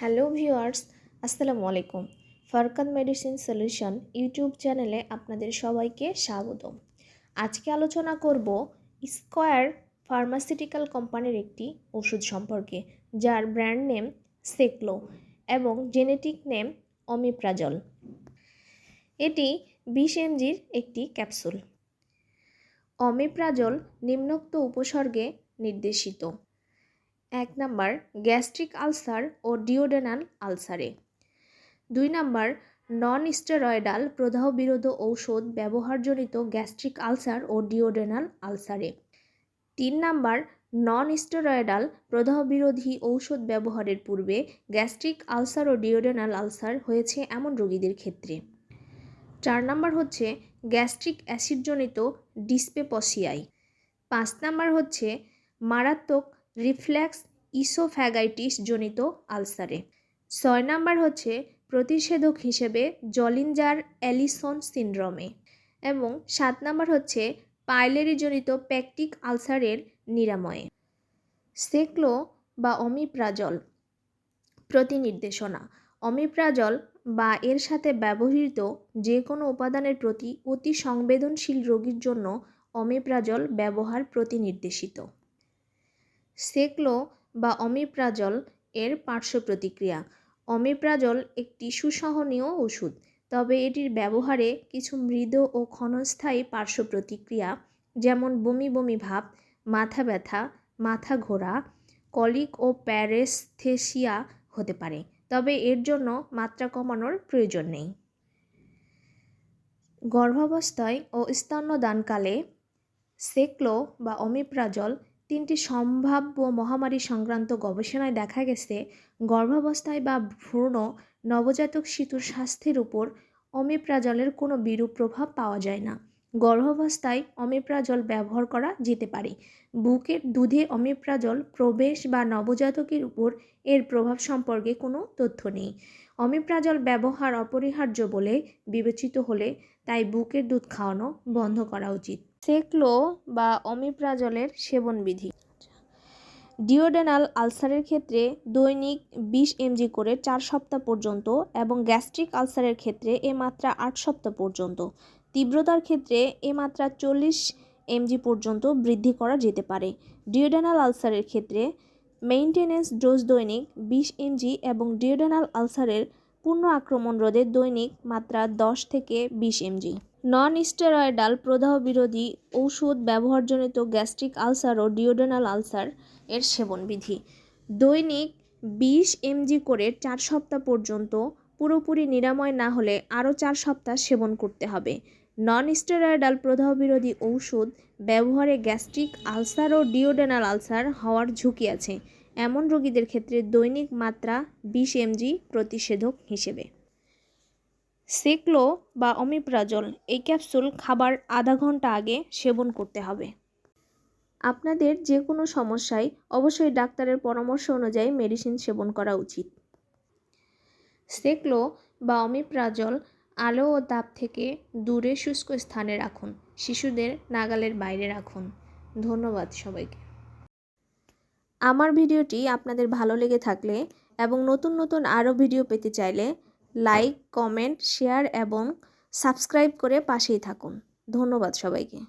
Hello viewers, আসসালামু আলাইকুম। ফারকান medicine solution YouTube চ্যানেলে আপনাদের সবাইকে স্বাগত আজকে আলোচনা করব স্কয়ার ফার্মাসিউটিক্যাল কোম্পানির একটি ওষুধ সম্পর্কে, যার ব্র্যান্ড নেম সেকলো এবং জেনেটিক নেম অমিপ্রাজল। এটি বিশ এমজির একটি ক্যাপসুল। অমিপ্রাজল নিম্নোক্ত উপসর্গে নির্দেশিত। এক নাম্বার, গ্যাস্ট্রিক আলসার ও ডিওডেনাল আলসারে। দুই নাম্বার নন স্টেরয়েডাল প্রদাহ বিরোধ ঔষধ ব্যবহারজনিত গ্যাস্ট্রিক আলসার ও ডিওডেনাল আলসারে। তিন নাম্বার নন স্টেরয়েডাল প্রদাহ বিরোধী ঔষধ ব্যবহারের পূর্বে গ্যাস্ট্রিক আলসার ও ডিওডেনাল আলসার হয়েছে এমন রোগীদের ক্ষেত্রে। চার নাম্বার হচ্ছে গ্যাস্ট্রিক অ্যাসিডজনিত ডিসপেপসিয়াই। পাঁচ নাম্বার হচ্ছে মারাত্মক রিফ্ল্যাক্স ইসোফ্যাগাইটিস জনিত আলসারে। ছয় নাম্বার হচ্ছে প্রতিষেধক হিসেবে জলিনজার অ্যালিসন সিন্ড্রোমে এবং সাত নাম্বার হচ্ছে পাইলেরিজনিত প্যাকটিক আলসারের নিরাময়ে। সেক্লো বা অমিপ্রাজল প্রতিনির্দেশনা। অমিপ্রাজল বা এর সাথে ব্যবহৃত যে কোনো উপাদানের প্রতি অতি সংবেদনশীল রোগীর জন্য অমিপ্রাজল ব্যবহার প্রতিনির্দেশিত। সেকলো বা অমিপ্রাজল এর পার্শ্ব প্রতিক্রিয়া। অমিপ্রাজল একটি সুসহনীয় ওষুধ, তবে এটির ব্যবহারে কিছু মৃদু ও ক্ষণস্থায়ী পার্শ্ব প্রতিক্রিয়া, যেমন বমি বমি ভাব, মাথা ব্যথা, মাথা ঘোরা, কলিক ও প্যারেস্থেসিয়া হতে পারে, তবে এর জন্য মাত্রা কমানোর প্রয়োজন নেই। গর্ভাবস্থায় ও স্তন্যদানকালে সেকলো বা অমিপ্রাজল তিনটি সম্ভাব্য মহামারী সংক্রান্ত গবেষণায় দেখা গেছে, গর্ভাবস্থায় বা ভ্রূণ নবজাতক শিশুর স্বাস্থ্যের উপর অমিপ্রাজলের কোনো বিরূপ প্রভাব পাওয়া যায় না। গর্ভাবস্থায় অমিপ্রাজল ব্যবহার করা যেতে পারে। বুকের দুধে অমিপ্রাজল প্রবেশ বা নবজাতকের উপর এর প্রভাব সম্পর্কে কোনো তথ্য নেই। অমিপ্রাজল ব্যবহার অপরিহার্য বলে বিবেচিত হলে তাই বুকের দুধ খাওয়ানো বন্ধ করা উচিত। সেকলো বা অমিপ্রাজলের সেবনবিধি। ডিওডেনাল আলসারের ক্ষেত্রে দৈনিক বিশ এমজি করে চার সপ্তাহ পর্যন্ত এবং গ্যাস্ট্রিক আলসারের ক্ষেত্রে এ মাত্রা আট সপ্তাহ পর্যন্ত। তীব্রতার ক্ষেত্রে এ মাত্রা চল্লিশ এমজি পর্যন্ত বৃদ্ধি করা যেতে পারে। ডিওডেনাল আলসারের ক্ষেত্রে মেইনটেনেন্স ডোজ দৈনিক বিশ এমজি এবং ডিওডেনাল আলসারের পূর্ণ আক্রমণ রোধে দৈনিক মাত্রা দশ থেকে বিশ এমজি। নন স্টেরয়েডাল প্রদাহ বিরোধী ঔষধ ব্যবহারজনিত গ্যাস্ট্রিক আলসার ও ডিওডেনাল আলসার এর সেবনবিধি। দৈনিক বিশ এমজি করে চার সপ্তাহ পর্যন্ত পুরোপুরি নিরাময় না হলে আরও চার সপ্তাহ সেবন করতে হবে। নন স্টেরয়েডাল প্রদাহ বিরোধী ঔষধ ব্যবহারে গ্যাস্ট্রিক আলসার ও ডিওডেনাল আলসার হওয়ার ঝুঁকি আছে। এমন রোগীদের ক্ষেত্রে দৈনিক মাত্রা বিশ এমজি প্রতিষেধক হিসেবে। সেকলো বা অমিপ্রাজল, এই ক্যাপসুল খাবার আধা ঘণ্টা আগে সেবন করতে হবে। আপনাদের যে কোনো সমস্যায় অবশ্যই ডাক্তারের পরামর্শ অনুযায়ী মেডিসিন সেবন করা উচিত। সেকলো বা অমিপ্রাজল আলো ও তাপ থেকে দূরে শুষ্ক স্থানে রাখুন, শিশুদের নাগালের বাইরে রাখুন। ধন্যবাদ সবাইকে। আমার ভিডিওটি আপনাদের ভালো লেগে থাকলে এবং নতুন নতুন আরও ভিডিও পেতে চাইলে লাইক কমেন্ট শেয়ার এবং সাবস্ক্রাইব করে পাশেই থাকুন। ধন্যবাদ সবাইকে।